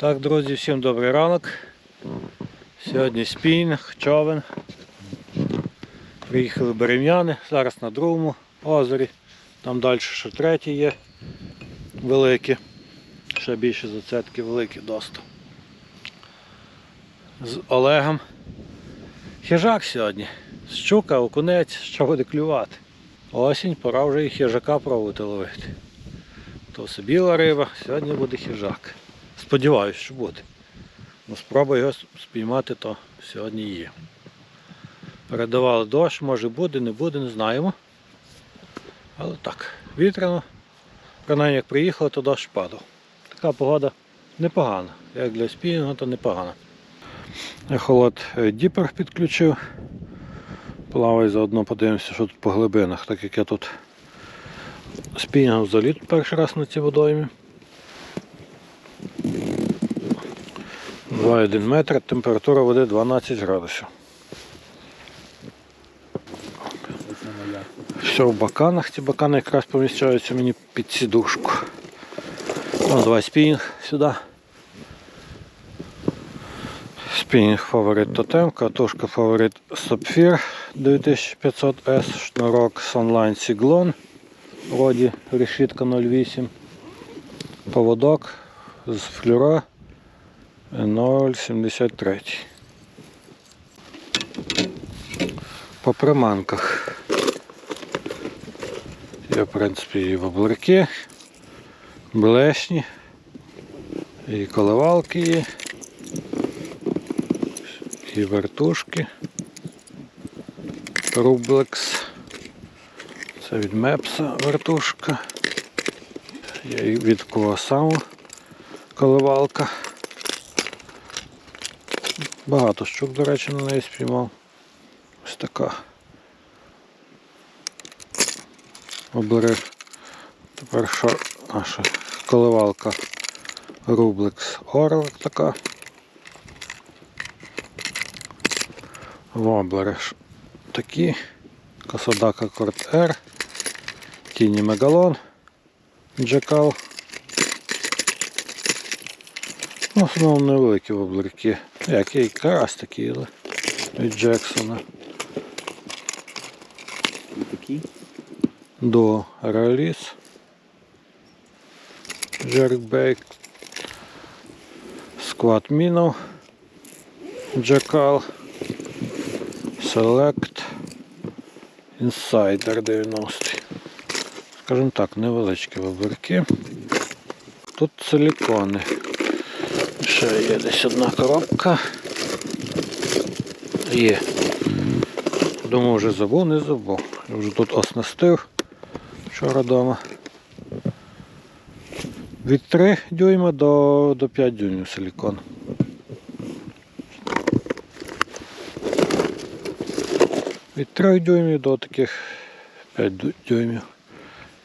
Так, друзі, всім добрий ранок. Сьогодні спінг, човен. Приїхали берем'яни, зараз на другому озері. Там далі ще третій є великі. Ще більше зацетки великі досить. З Олегом. Хижак сьогодні. Щука, окунець, що буде клювати. Осінь, пора вже і хижака пробувати ловити. То все біла риба, сьогодні буде хижак. Сподіваюсь, що буде. Ну, спробую його спіймати, то сьогодні є. Передавали дощ, може буде, не буде, не знаємо. Але так, вітряно. Принаймні, як приїхали, то дощ падав. Така погода непогана. Як для спінінгу, то непогана. Ехолот е, діпер підключив. Плаваю заодно подивимося, що тут по глибинах, так як я тут спінінгом заліт перший раз на цій водоймі. 2,1 метр, температура води 12 градусів. Все в баканах, ці бакани якраз поміщаються мені під сідушку. Ну, давай спінінг сюди. Спінінг фаворит Тотем, катушка фаворит Сапфір 9500S, шнурок Sunline Сіглон, вроді решітка 08, поводок з флюра 0,73. По приманках. Є, в принципі, і воблерки, блешні, і коливалки є, і вертушки, рублекс. Це від Мепса вертушка. І від Куасаму коливалка. Багато щук, до речі, на неї спіймав. Ось така. Оберіг. Тепер що наша коливалка Рублекс Орлик така. Воблери такі. Касадака Корт Р. Тіні Мегалон. Джекал. В основному невеликі воблерки. Як і карась але від Джексона. Такі. до реліз. Джеркбейк. Склад мінов. Джакал. Селект. Інсайдер 90. Скажімо так, невеличкі вибірки. Тут силікони. Ще є десь одна коробка. Є. Думаю, вже забув, не забув. Я вже тут оснастив вчора вдома. Від 3 дюйма до, до 5 дюймів силікон. Від 3 дюймів до таких 5 дюймів.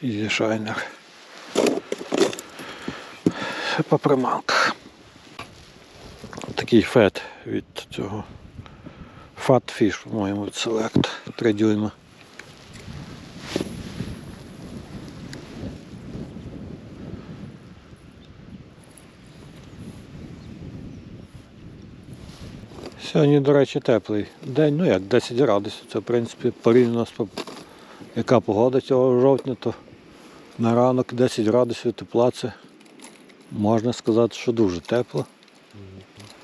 Shiner. Це по приманках. Такий фет від цього Fat Fish, по-моєму, від Select 3 дюйма. Сьогодні, до речі, теплий день, ну як 10 градусів. Це в принципі порівняно з яка погода цього жовтня, то на ранок 10 градусів тепла це можна сказати, що дуже тепло.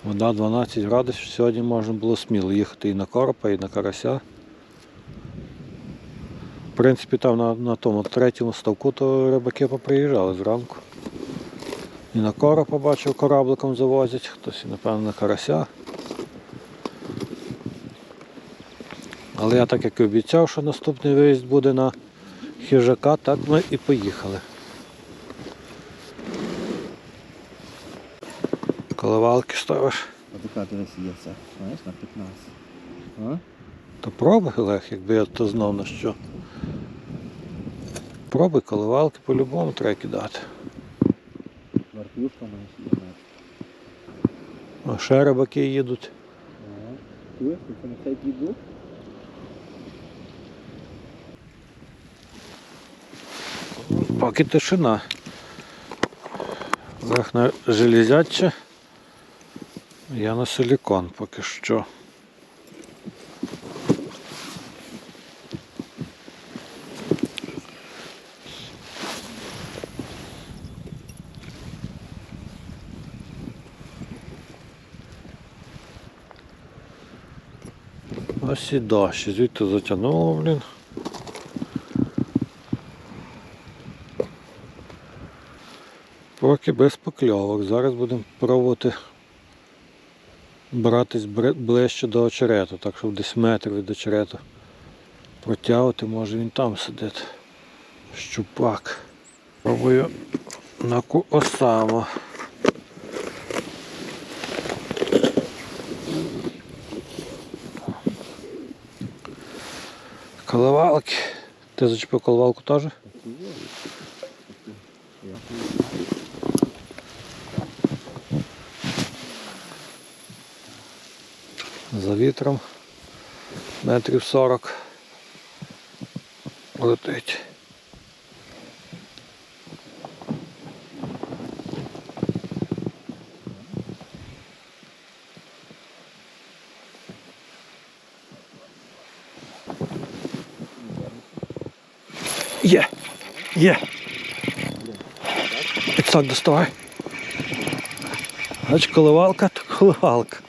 Вода 12 градусів, сьогодні можна було сміло їхати і на коропа, і на карася. В принципі, там на, на тому третьому ставку то рибаки поприїжджали зранку. І на коропа бачив, корабликом завозять, хтось, напевно, на карася. Але я так як і обіцяв, що наступний виїзд буде на хижака, так ми і поїхали. Коливалки ставиш. Отака дивись є це. Знаєш, на 15. А? То пробуй, Олег, якби я то знав на що. Пробуй коливалки, по-любому треба кидати. Вартушка маєш. А ще рибаки їдуть. Чуєш, це на цей піду? Поки тишина. На железяче Я на силікон поки що. Ось і дощ, звідти затягнуло, блін. Поки без покльовок. Зараз будемо пробувати братись ближче до очерету, так щоб десь метр від очерету протягувати, може він там сидить. Щупак. Пробую на ку осаму. Коливалки. Ти зачепив коливалку теж? За вітром метрів 40 летить. Є! Є! Підсак доставай. Ач коливалка, то коливалка.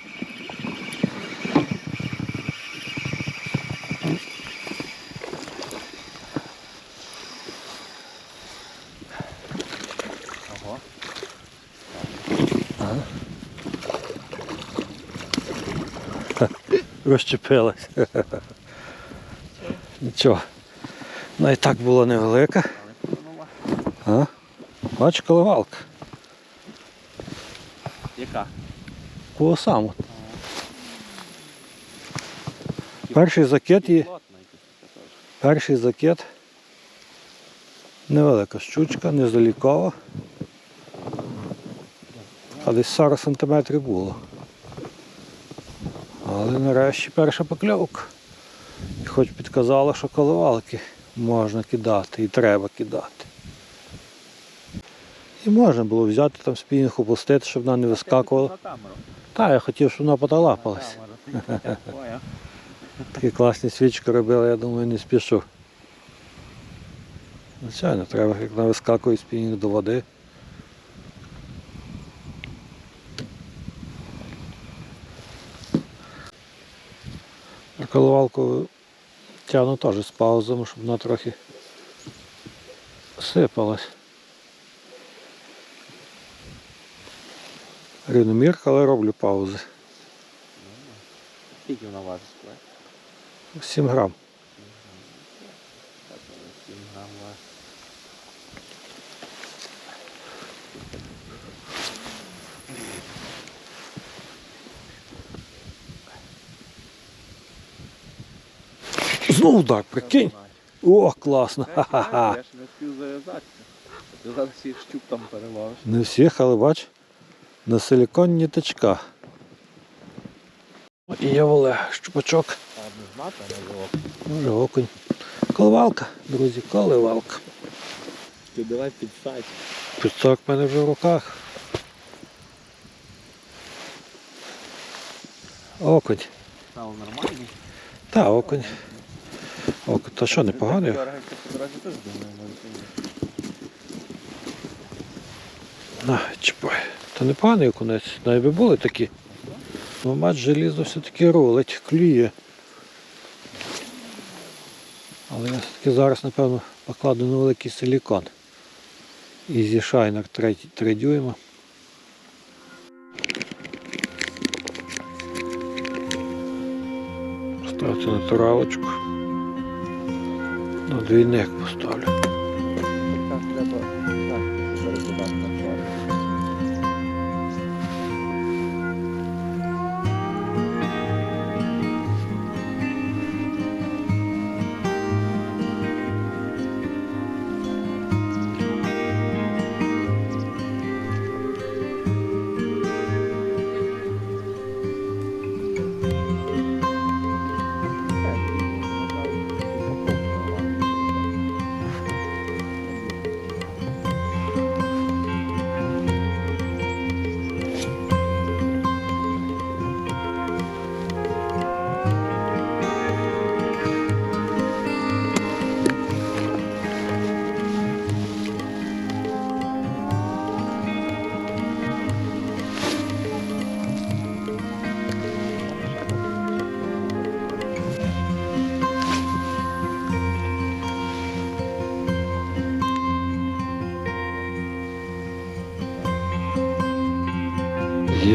Розчепилась. Нічого. Вона і так була невелика. А? Бач, коливалка. Яка? Кого саму. Перший закид є. Перший закид. Невелика щучка, незалікова. А десь 40 см було. Але нарешті перша покльовка. І хоч підказала, що коливалки можна кидати і треба кидати. І можна було взяти там спінінг, опустити, щоб вона не вискакувала. Та, я хотів, щоб вона поталапалась. Такі класні свічки робили, я думаю, не спішу. Звичайно, треба, як на вискакує спінінг до води. А Коливалку тягну теж з паузами, щоб вона трохи сипалась. Рівномірка, але роблю паузи. Скільки вона важить? Клай? 7 грам. Так, вона 7 грам важить. Знову удар, прикинь. О, класно. Ха-ха-ха. Я ж не встиг зав'язатися. Ти зараз всіх щук там переловиш. Не всіх, але бач, на силікон ніточка. І є Олег, щупачок, А не знати, не може окунь. Коливалка, друзі, коливалка. Ти давай під сайт. Підсак в мене вже в руках. Окунь. Стало нормально. Та, окунь. Окунь. Та що, непоганий? На, чіпай. Та непоганий окунець. Навіть би були такі. Ну, мать желізо все-таки рулить, клює. Але я все-таки зараз, напевно, покладу на великий силікон. Easy Shiner 3, 3 дюйма. Ставити на травочку. На двійник поставлю. Так, треба так, перекидати на.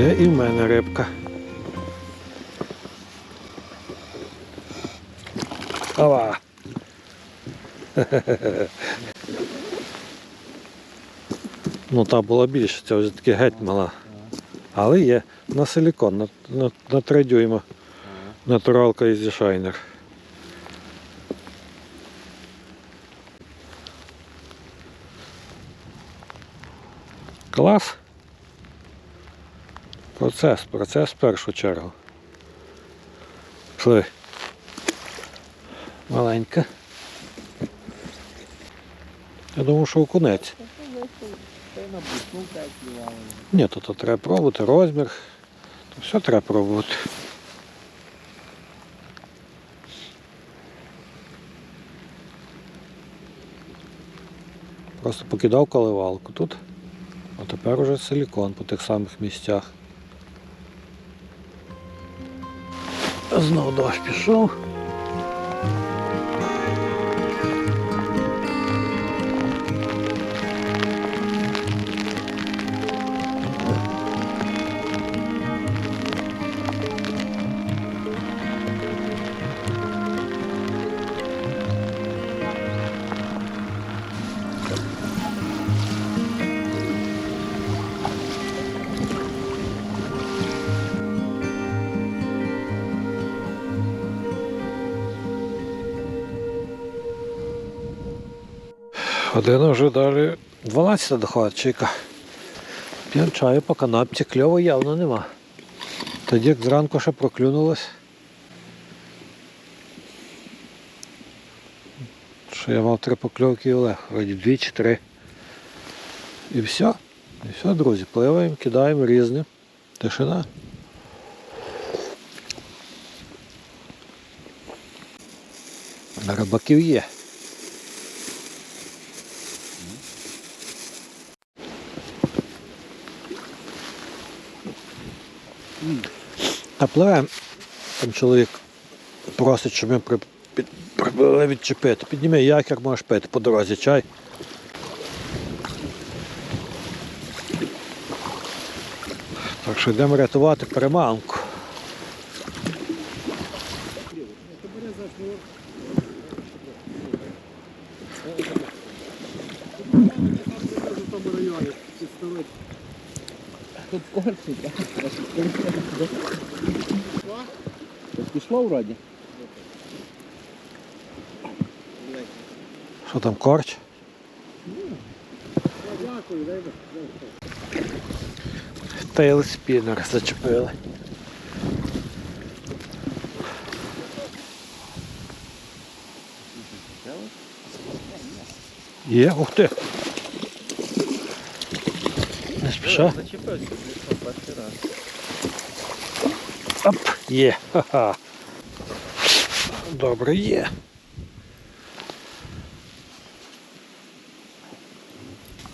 Є і в мене рибка. Ава. Ну та була більше, це вже таки геть мала. Але є на силікон, на, на, на 3 дюйма. Натуралка із Шайнер. Клас. Процес, процес в першу чергу. Пішли. Маленька. Я думав, що окунець. Ні, то, то треба пробувати, розмір. То все треба пробувати. Просто покидав коливалку тут, а тепер уже силікон по тих самих місцях. Знов дощ пішов. Година вже далі 12 доходить чайка. П'ємо чаю по канапці, кльово явно нема. Тоді як зранку ще проклюнулось. Що я мав три покльовки і Олег, вроді дві чи три. І все. І все, друзі, пливаємо, кидаємо різним. Тишина. Рибаків є. А пливемо. Там чоловік просить, щоб ми при, під, прибили відчепити. Підніми якір, можеш пити по дорозі чай. Так що йдемо рятувати переманку. Тут корчик. Пішло вроді? Що там корч? Тейл спінер зачепили. Є, ух ти. Спіша. Зачепився, перший раз. Оп, є. Добре, є.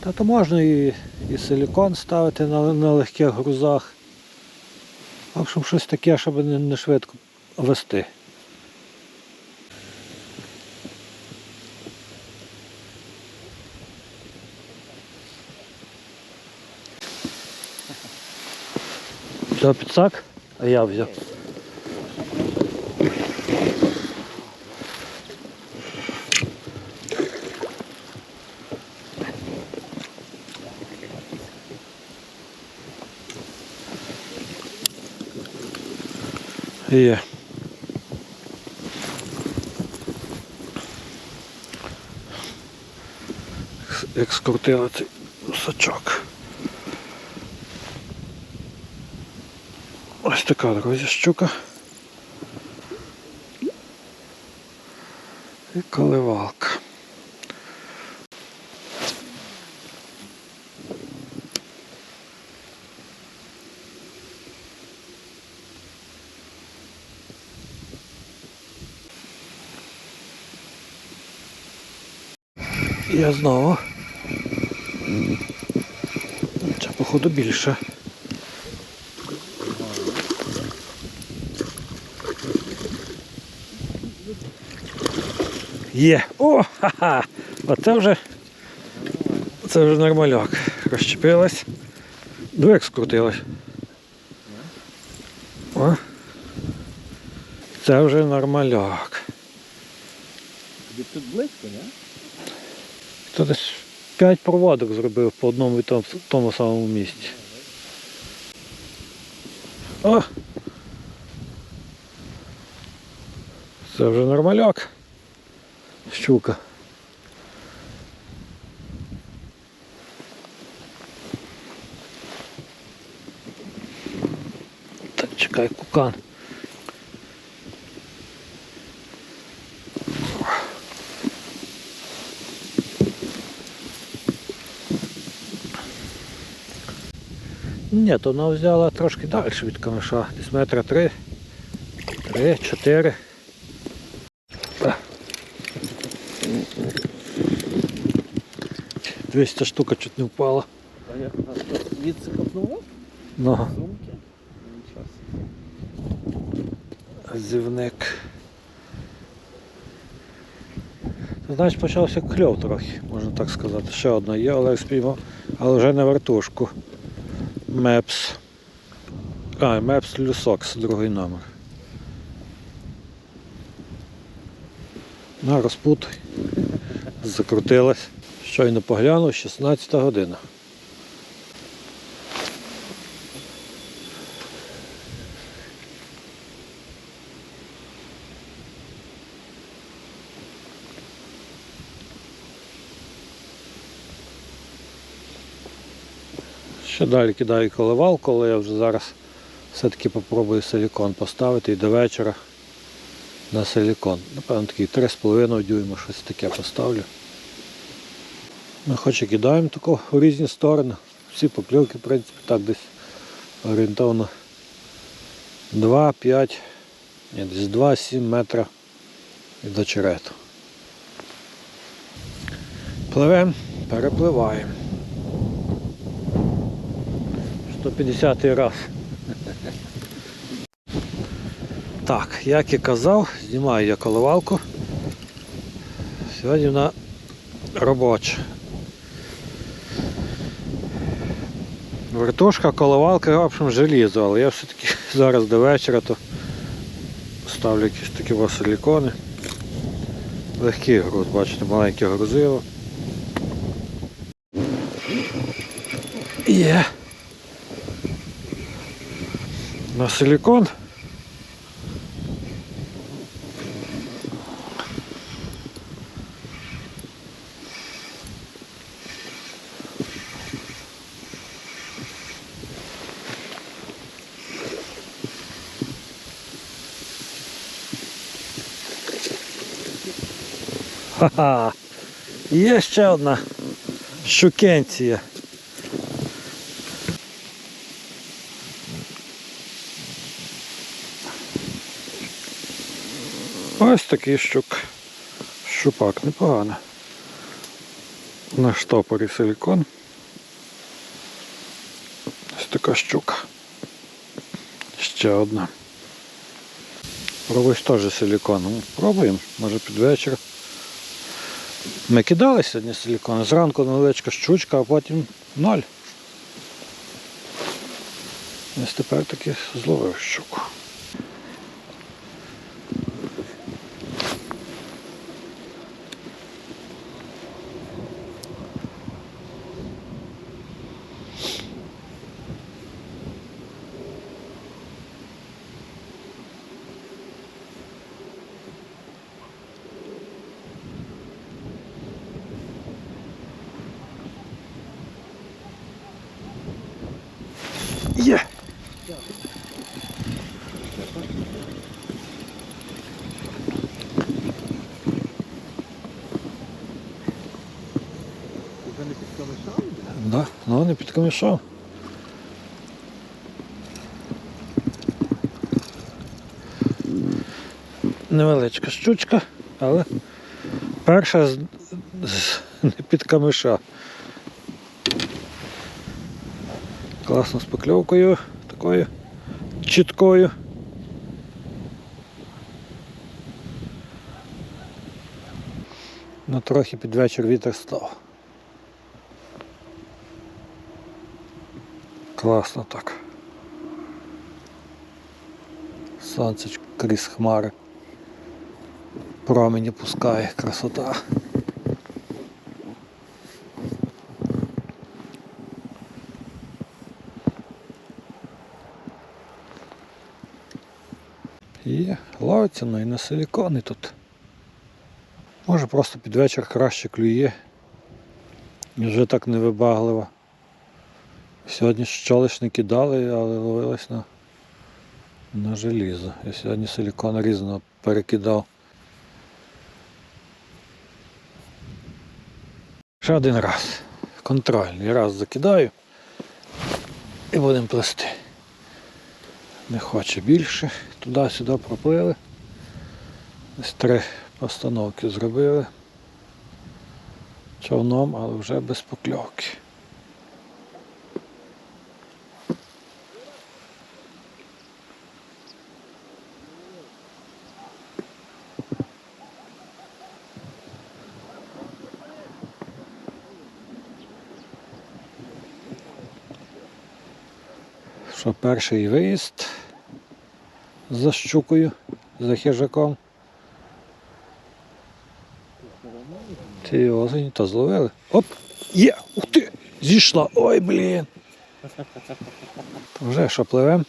Та то можна і, і силікон ставити на, на легких грузах. В общем, щось таке, щоб не, не швидко вести. Взяв підсак, а я взяв. Є. Екс- цей сачок. Ось така, друзі, щука. І коливалка. Я знову. Це походу більше. Є. О, ха-ха! Оце вже. Це вже нормальок. Розчепилась. Як скрутилась. О. Це вже нормальок. Тобі тут близько, не? Хто десь 5 проводок зробив по одному і тому, тому самому місці. О! Це вже нормальок. Щука. Так, чекай, кукан. Ні, то вона взяла трошки далі від камеша. Десь метра три, три, чотири. 200 штука чуть не впала. А я звідси копнув? Ну, Сумки? Зівник. Знаєш, почався кльов трохи, можна так сказати. Ще одна є, Олег спіймав, але вже на вертушку. Мепс. А, Мепс Люсокс, другий номер. На, розпутай. Закрутилась. Щойно поглянув, 16 година. Ще далі кидаю коливалку, але я вже зараз все-таки попробую силікон поставити і до вечора на силікон. Напевно, такий 3,5 дюйма, щось таке поставлю. Ми хоч і кидаємо тако в різні сторони. Всі покльовки, в принципі, так десь орієнтовно 2-5, ні, десь 2-7 метра від очерету. Пливемо, перепливаємо. 150 раз. Так, як і казав, знімаю я коливалку. Сьогодні вона робоча. Вертушка, коливалка, в общем, желізо, але я все-таки зараз до вечора то ставлю якісь такі василікони. силікони. Легкий груз, бачите, маленьке грузило. Є. На силикон. Ха-ха. Є ще одна щукенція. Ось такий щук. Щупак непогано. На штопорі силікон. Ось така щука. Ще одна. Пробуєш теж силікон. Ну, Пробуємо, може під вечір. Ми кидали сьогодні силікон. Зранку невеличка щучка, а потім ноль. Ось тепер таки зловив щуку. Є! Вже не підкомишав? Да, ну не підкомішав. Невеличка щучка, але перша з, з не під камиша. Класно з покльовкою, такою чіткою. Ну трохи під вечір вітер став. Класно так. Сонце крізь хмари. Промені пускає, красота. І ловиться, ну і на силікони тут. Може просто під вечір краще клює. І вже так невибагливо. Сьогодні щолиш не кидали, але ловилось на, на желізо. Я сьогодні силікон різно перекидав. Ще один раз. Контрольний. Раз закидаю і будемо плести. Не хоче більше. Туди-сюди проплили. Ось три постановки зробили. Човном, але вже без покльовки. Що перший виїзд за щукою, за хижаком. Ті осені то зловили. Оп! Є! Ух ти! Зійшла! Ой, блін! Вже що пливем?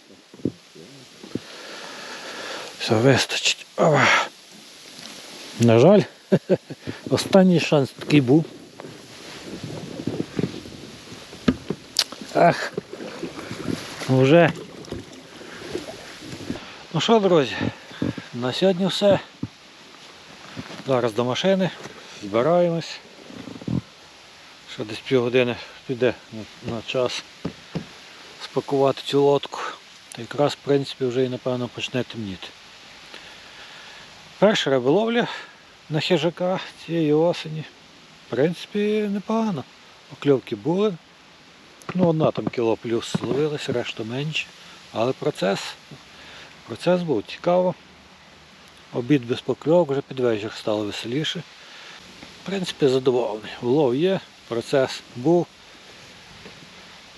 Все, вистачить. Ова. На жаль, останній шанс такий був. Ах, вже. Ну що, друзі, на сьогодні все. Зараз до машини, збираємось. Ще десь півгодини піде на, час спакувати цю лодку. Та якраз, в принципі, вже і напевно почне темніти. Перша риболовля на хижака цієї осені. В принципі, непогано. Покльовки були. Ну, одна там кіло плюс зловилась, решта менше. Але процес, процес був цікаво. Обід без покльовок, вже під вечір стало веселіше. В принципі, задоволений. Улов є, процес був.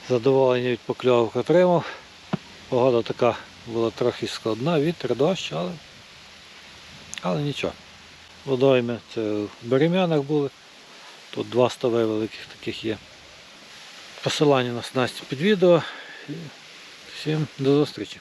Задоволення від покльовок отримав. Погода така була трохи складна, вітер, дощ, але, але нічого. Водойми це в Берем'янах були. Тут два стави великих таких є. Посилання на снасті під відео. Всім до зустрічі.